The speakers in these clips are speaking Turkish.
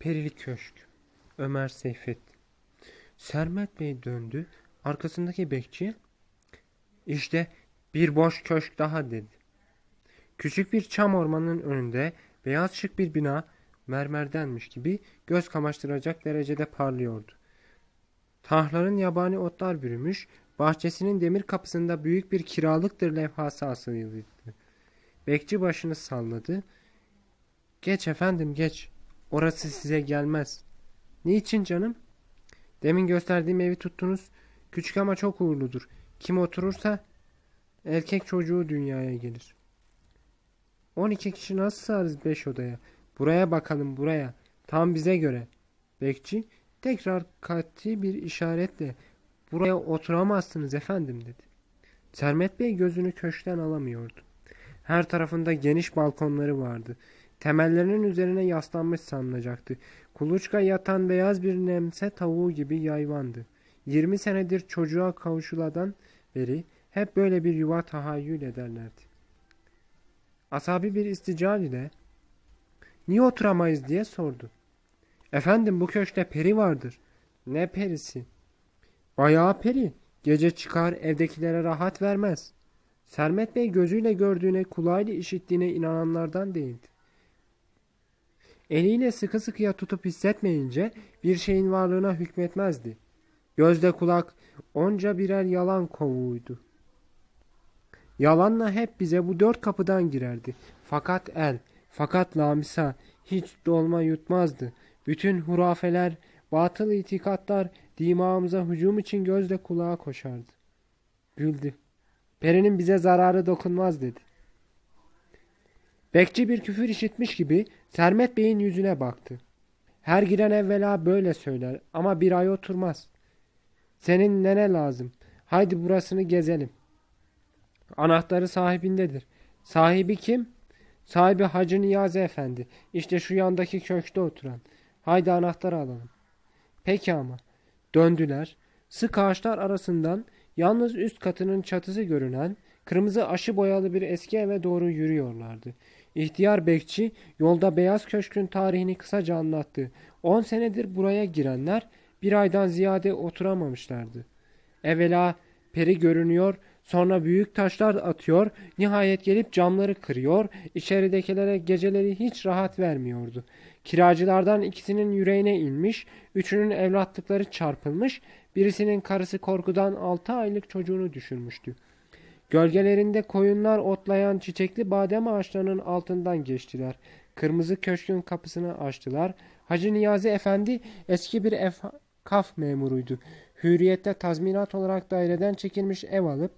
Perili Köşk Ömer Seyfettin Sermet Bey döndü arkasındaki bekçiye İşte bir boş köşk daha dedi. Küçük bir çam ormanının önünde beyaz şık bir bina mermerdenmiş gibi göz kamaştıracak derecede parlıyordu. Tahların yabani otlar bürümüş, bahçesinin demir kapısında büyük bir kiralıktır levhası asılıydı. Bekçi başını salladı. Geç efendim geç. Orası size gelmez. Niçin canım? Demin gösterdiğim evi tuttunuz. Küçük ama çok uğurludur. Kim oturursa erkek çocuğu dünyaya gelir. 12 kişi nasıl sığarız 5 odaya? Buraya bakalım buraya. Tam bize göre. Bekçi tekrar kat'i bir işaretle buraya oturamazsınız efendim dedi. Sermet Bey gözünü köşkten alamıyordu. Her tarafında geniş balkonları vardı. Temellerinin üzerine yaslanmış sanılacaktı. Kuluçka yatan beyaz bir nemse tavuğu gibi yayvandı. 20 senedir çocuğa kavuşuladan beri hep böyle bir yuva tahayyül ederlerdi. Asabi bir istical ile niye oturamayız diye sordu. Efendim bu köşkte peri vardır. Ne perisi? Bayağı peri. Gece çıkar evdekilere rahat vermez. Sermet Bey gözüyle gördüğüne kulağıyla işittiğine inananlardan değildi. Eliyle sıkı sıkıya tutup hissetmeyince bir şeyin varlığına hükmetmezdi. Gözde kulak onca birer yalan kovuğuydu. Yalanla hep bize bu dört kapıdan girerdi. Fakat el, fakat lamisa hiç dolma yutmazdı. Bütün hurafeler, batıl itikatlar dimağımıza hücum için gözle kulağa koşardı. Güldü. Perinin bize zararı dokunmaz dedi. Bekçi bir küfür işitmiş gibi Sermet Bey'in yüzüne baktı. Her giren evvela böyle söyler ama bir ay oturmaz. Senin nene lazım? Haydi burasını gezelim. Anahtarı sahibindedir. Sahibi kim? Sahibi Hacı Niyazi Efendi. İşte şu yandaki köşkte oturan. Haydi anahtarı alalım. Peki ama. Döndüler. Sık ağaçlar arasından yalnız üst katının çatısı görünen kırmızı aşı boyalı bir eski eve doğru yürüyorlardı. İhtiyar bekçi yolda Beyaz Köşk'ün tarihini kısaca anlattı. On senedir buraya girenler bir aydan ziyade oturamamışlardı. Evvela peri görünüyor, sonra büyük taşlar atıyor, nihayet gelip camları kırıyor, içeridekilere geceleri hiç rahat vermiyordu. Kiracılardan ikisinin yüreğine inmiş, üçünün evlatlıkları çarpılmış, birisinin karısı korkudan altı aylık çocuğunu düşürmüştü. Gölgelerinde koyunlar otlayan çiçekli badem ağaçlarının altından geçtiler. Kırmızı köşkün kapısını açtılar. Hacı Niyazi Efendi eski bir efkaf memuruydu. Hürriyette tazminat olarak daireden çekilmiş ev alıp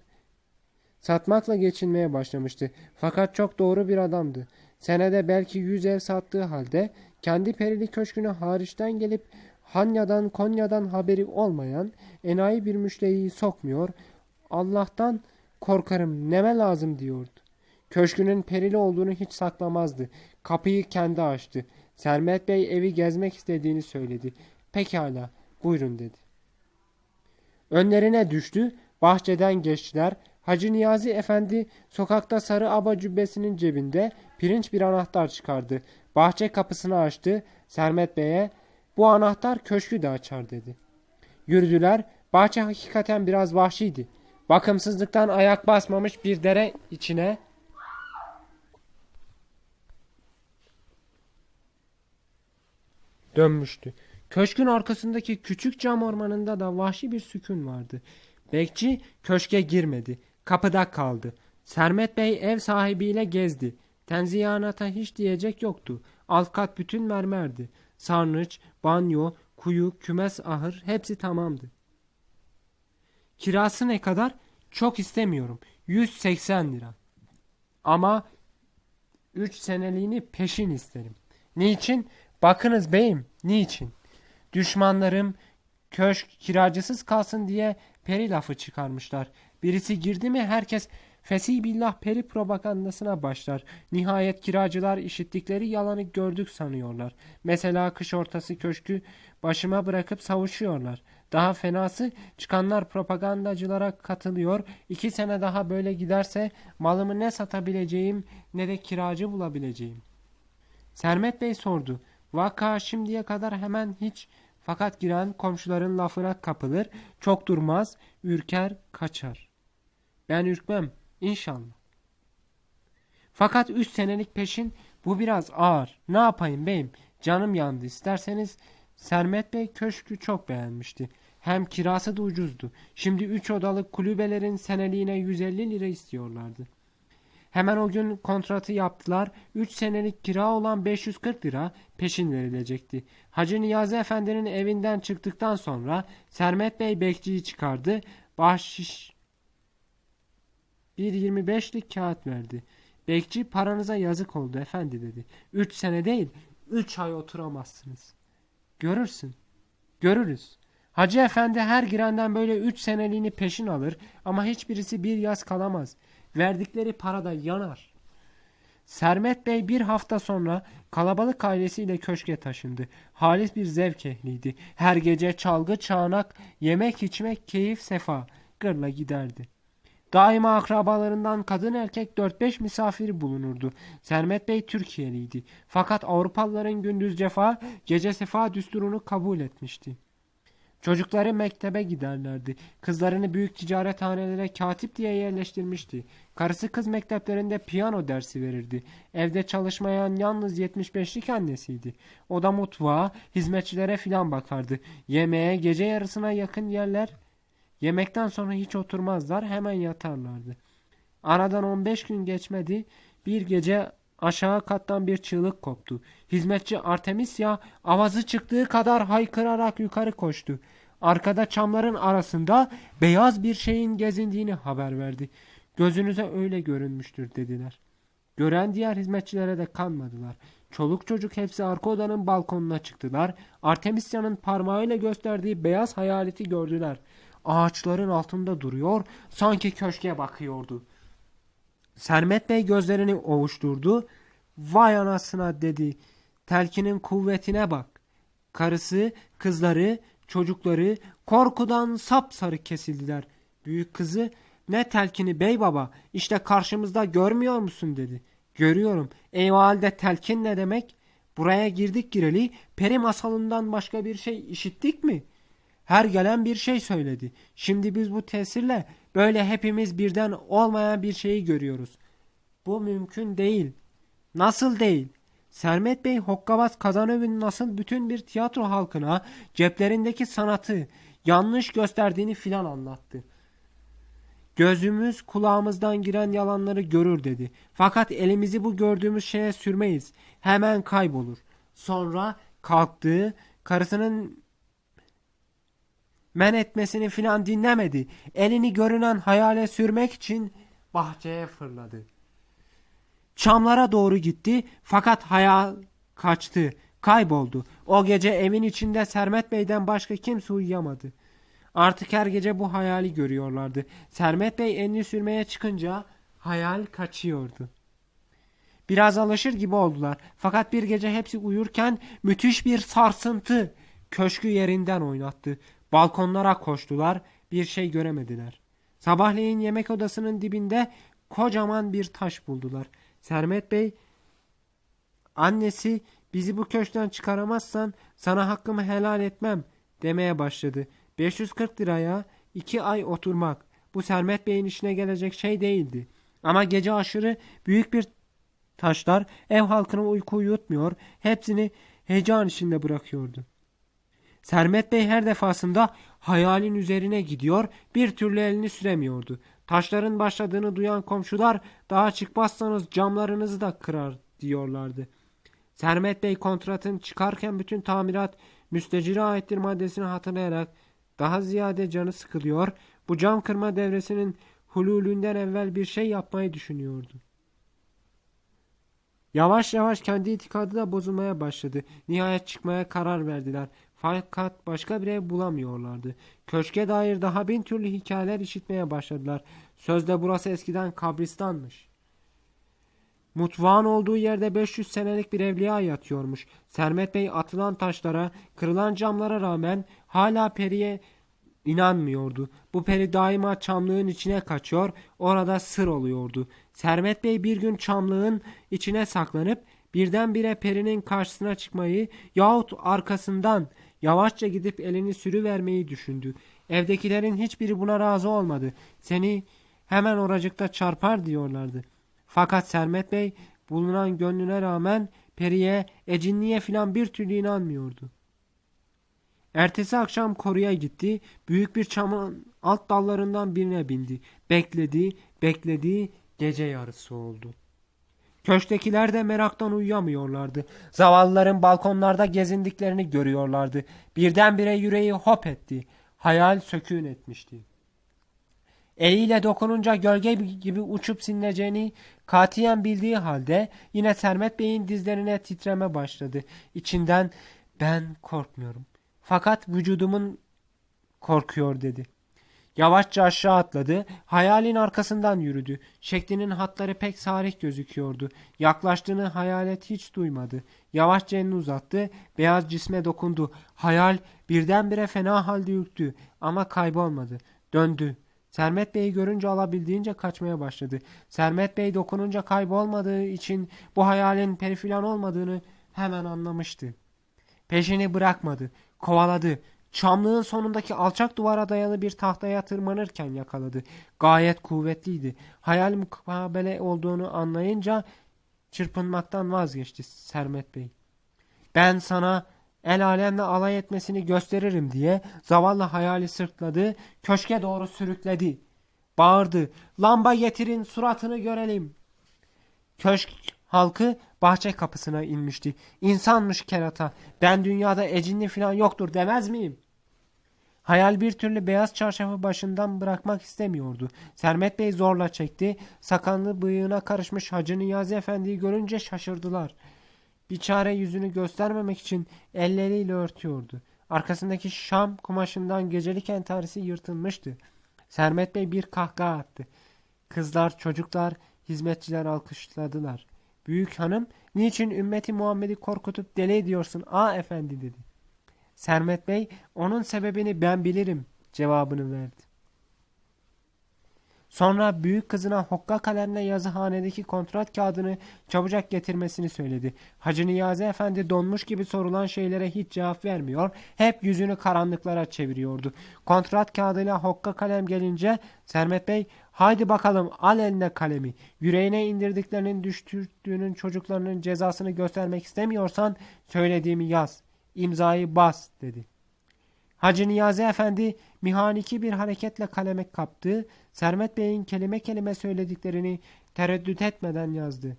satmakla geçinmeye başlamıştı. Fakat çok doğru bir adamdı. Senede belki yüz ev sattığı halde kendi perili köşküne hariçten gelip Hanya'dan Konya'dan haberi olmayan enayi bir müşteriyi sokmuyor. Allah'tan korkarım neme lazım diyordu. Köşkünün perili olduğunu hiç saklamazdı. Kapıyı kendi açtı. Sermet Bey evi gezmek istediğini söyledi. Pekala buyurun dedi. Önlerine düştü. Bahçeden geçtiler. Hacı Niyazi Efendi sokakta sarı aba cübbesinin cebinde pirinç bir anahtar çıkardı. Bahçe kapısını açtı. Sermet Bey'e bu anahtar köşkü de açar dedi. Yürüdüler. Bahçe hakikaten biraz vahşiydi. Bakımsızlıktan ayak basmamış bir dere içine dönmüştü. Köşkün arkasındaki küçük cam ormanında da vahşi bir sükun vardı. Bekçi köşke girmedi. Kapıda kaldı. Sermet Bey ev sahibiyle gezdi. Tenziyanata hiç diyecek yoktu. Alt kat bütün mermerdi. Sarnıç, banyo, kuyu, kümes ahır hepsi tamamdı. Kirası ne kadar? Çok istemiyorum. 180 lira. Ama 3 seneliğini peşin isterim. Niçin? Bakınız beyim, niçin? Düşmanlarım köşk kiracısız kalsın diye peri lafı çıkarmışlar. Birisi girdi mi herkes fesih billah peri propagandasına başlar. Nihayet kiracılar işittikleri yalanı gördük sanıyorlar. Mesela kış ortası köşkü başıma bırakıp savuşuyorlar. Daha fenası çıkanlar propagandacılara katılıyor. İki sene daha böyle giderse malımı ne satabileceğim ne de kiracı bulabileceğim. Sermet Bey sordu. Vaka şimdiye kadar hemen hiç fakat giren komşuların lafına kapılır, çok durmaz, ürker, kaçar. Ben ürkmem, inşallah. Fakat üç senelik peşin bu biraz ağır. Ne yapayım beyim? Canım yandı. İsterseniz Sermet Bey köşkü çok beğenmişti. Hem kirası da ucuzdu. Şimdi üç odalık kulübelerin seneliğine 150 lira istiyorlardı. Hemen o gün kontratı yaptılar. 3 senelik kira olan 540 lira peşin verilecekti. Hacı Niyazi Efendi'nin evinden çıktıktan sonra Sermet Bey bekçiyi çıkardı. Bahşiş bir 25'lik kağıt verdi. Bekçi paranıza yazık oldu efendi dedi. 3 sene değil 3 ay oturamazsınız. Görürsün. Görürüz. Hacı efendi her girenden böyle 3 seneliğini peşin alır ama hiçbirisi bir yaz kalamaz. Verdikleri para da yanar. Sermet Bey bir hafta sonra kalabalık ailesiyle köşke taşındı. Halis bir zevk ehliydi. Her gece çalgı çağnak, yemek içmek, keyif sefa. Gırla giderdi. Daima akrabalarından kadın erkek 4-5 misafir bulunurdu. Sermet Bey Türkiye'liydi. Fakat Avrupalıların gündüz cefa, gece sefa düsturunu kabul etmişti. Çocukları mektebe giderlerdi. Kızlarını büyük ticarethanelere katip diye yerleştirmişti. Karısı kız mekteplerinde piyano dersi verirdi. Evde çalışmayan yalnız 75'lik annesiydi. O da mutfağa, hizmetçilere filan bakardı. Yemeğe, gece yarısına yakın yerler. Yemekten sonra hiç oturmazlar, hemen yatarlardı. Aradan 15 gün geçmedi. Bir gece aşağı kattan bir çığlık koptu. Hizmetçi Artemisya avazı çıktığı kadar haykırarak yukarı koştu. Arkada çamların arasında beyaz bir şeyin gezindiğini haber verdi. Gözünüze öyle görünmüştür dediler. Gören diğer hizmetçilere de kanmadılar. Çoluk çocuk hepsi arka odanın balkonuna çıktılar. Artemisya'nın parmağıyla gösterdiği beyaz hayaleti gördüler. Ağaçların altında duruyor, sanki köşke bakıyordu. Sermet Bey gözlerini ovuşturdu. Vay anasına dedi. Telkinin kuvvetine bak. Karısı, kızları, çocukları korkudan sapsarı kesildiler. Büyük kızı ne telkini bey baba işte karşımızda görmüyor musun dedi. Görüyorum. Ey o halde telkin ne demek? Buraya girdik gireli peri masalından başka bir şey işittik mi? Her gelen bir şey söyledi. Şimdi biz bu tesirle böyle hepimiz birden olmayan bir şeyi görüyoruz. Bu mümkün değil. Nasıl değil? Sermet Bey Hokkabaz Kazanöv'ün nasıl bütün bir tiyatro halkına ceplerindeki sanatı yanlış gösterdiğini filan anlattı. Gözümüz kulağımızdan giren yalanları görür dedi. Fakat elimizi bu gördüğümüz şeye sürmeyiz. Hemen kaybolur. Sonra kalktı, karısının men etmesini filan dinlemedi. Elini görünen hayale sürmek için bahçeye fırladı. Çamlara doğru gitti fakat hayal kaçtı, kayboldu. O gece evin içinde Sermet Bey'den başka kimse uyuyamadı. Artık her gece bu hayali görüyorlardı. Sermet Bey elini sürmeye çıkınca hayal kaçıyordu. Biraz alışır gibi oldular. Fakat bir gece hepsi uyurken müthiş bir sarsıntı köşkü yerinden oynattı. Balkonlara koştular, bir şey göremediler. Sabahleyin yemek odasının dibinde kocaman bir taş buldular. Sermet Bey, annesi bizi bu köşkten çıkaramazsan sana hakkımı helal etmem demeye başladı. 540 liraya iki ay oturmak bu Sermet Bey'in işine gelecek şey değildi. Ama gece aşırı büyük bir taşlar ev halkına uyku uyutmuyor, hepsini heyecan içinde bırakıyordu. Sermet Bey her defasında hayalin üzerine gidiyor, bir türlü elini süremiyordu. Taşların başladığını duyan komşular daha çıkmazsanız camlarınızı da kırar diyorlardı. Sermet Bey kontratın çıkarken bütün tamirat müstecire aittir maddesini hatırlayarak daha ziyade canı sıkılıyor, bu cam kırma devresinin hululünden evvel bir şey yapmayı düşünüyordu. Yavaş yavaş kendi itikadı da bozulmaya başladı. Nihayet çıkmaya karar verdiler. Fakat başka bir ev bulamıyorlardı. Köşke dair daha bin türlü hikayeler işitmeye başladılar. Sözde burası eskiden kabristanmış. Mutfağın olduğu yerde 500 senelik bir evliya yatıyormuş. Sermet Bey atılan taşlara, kırılan camlara rağmen hala periye inanmıyordu. Bu peri daima çamlığın içine kaçıyor, orada sır oluyordu. Sermet Bey bir gün çamlığın içine saklanıp birdenbire perinin karşısına çıkmayı yahut arkasından yavaşça gidip elini sürüvermeyi düşündü. Evdekilerin hiçbiri buna razı olmadı. Seni hemen oracıkta çarpar diyorlardı. Fakat Sermet Bey bulunan gönlüne rağmen periye, ecinliğe filan bir türlü inanmıyordu. Ertesi akşam koruya gitti. Büyük bir çamın alt dallarından birine bindi. Bekledi, bekledi. Gece yarısı oldu. Köşktekiler de meraktan uyuyamıyorlardı. Zavallıların balkonlarda gezindiklerini görüyorlardı. Birdenbire yüreği hop etti. Hayal sökün etmişti. Eliyle dokununca gölge gibi uçup sinileceğini katiyen bildiği halde yine Sermet Bey'in dizlerine titreme başladı. İçinden ben korkmuyorum. Fakat vücudumun korkuyor dedi. Yavaşça aşağı atladı. Hayalin arkasından yürüdü. Şeklinin hatları pek sarih gözüküyordu. Yaklaştığını hayalet hiç duymadı. Yavaşça elini uzattı. Beyaz cisme dokundu. Hayal birdenbire fena halde ürktü. Ama kaybolmadı. Döndü. Sermet Bey'i görünce alabildiğince kaçmaya başladı. Sermet Bey dokununca kaybolmadığı için bu hayalin perifilan olmadığını hemen anlamıştı. Peşini bırakmadı. Kovaladı. Çamlığın sonundaki alçak duvara dayalı bir tahtaya tırmanırken yakaladı. Gayet kuvvetliydi. Hayal mukabele olduğunu anlayınca çırpınmaktan vazgeçti Sermet Bey. Ben sana el alemle alay etmesini gösteririm diye zavallı hayali sırtladı, köşke doğru sürükledi. Bağırdı, lamba getirin suratını görelim. Köşk halkı bahçe kapısına inmişti. İnsanmış kerata, ben dünyada ecinli falan yoktur demez miyim? Hayal bir türlü beyaz çarşafı başından bırakmak istemiyordu. Sermet Bey zorla çekti. Sakallı bıyığına karışmış Hacı Niyazi Efendi'yi görünce şaşırdılar. Biçare yüzünü göstermemek için elleriyle örtüyordu. Arkasındaki şam kumaşından gecelik entarisi yırtılmıştı. Sermet Bey bir kahkaha attı. Kızlar, çocuklar, hizmetçiler alkışladılar. Büyük hanım, niçin ümmeti Muhammed'i korkutup deli ediyorsun a efendi dedi. Sermet Bey, onun sebebini ben bilirim cevabını verdi. Sonra büyük kızına hokka kalemle yazıhanedeki kontrat kağıdını çabucak getirmesini söyledi. Hacı Niyazi Efendi donmuş gibi sorulan şeylere hiç cevap vermiyor, hep yüzünü karanlıklara çeviriyordu. Kontrat kağıdıyla hokka kalem gelince Sermet Bey, haydi bakalım al eline kalemi, yüreğine indirdiklerinin düştürdüğünün çocuklarının cezasını göstermek istemiyorsan söylediğimi yaz, imzayı bas dedi. Hacı Niyazi Efendi mihaniki bir hareketle kaleme kaptı. Sermet Bey'in kelime kelime söylediklerini tereddüt etmeden yazdı.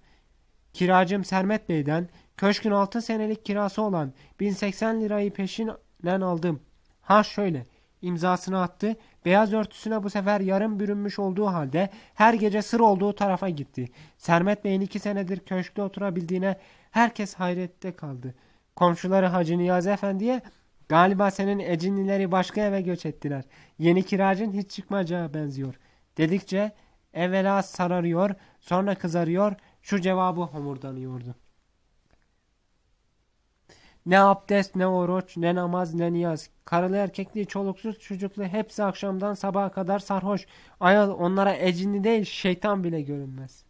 Kiracım Sermet Bey'den köşkün 6 senelik kirası olan 1080 lirayı peşinen aldım. Ha şöyle imzasını attı. Beyaz örtüsüne bu sefer yarım bürünmüş olduğu halde her gece sır olduğu tarafa gitti. Sermet Bey'in iki senedir köşkte oturabildiğine herkes hayrette kaldı. Komşuları Hacı Niyazi Efendi'ye Galiba senin ecinlileri başka eve göç ettiler. Yeni kiracın hiç çıkmayacağı benziyor. Dedikçe evvela sararıyor, sonra kızarıyor, şu cevabı homurdanıyordu. Ne abdest, ne oruç, ne namaz, ne niyaz. Karılı erkekli, çoluksuz, çocuklu hepsi akşamdan sabaha kadar sarhoş. Ayol onlara ecinli değil şeytan bile görünmez.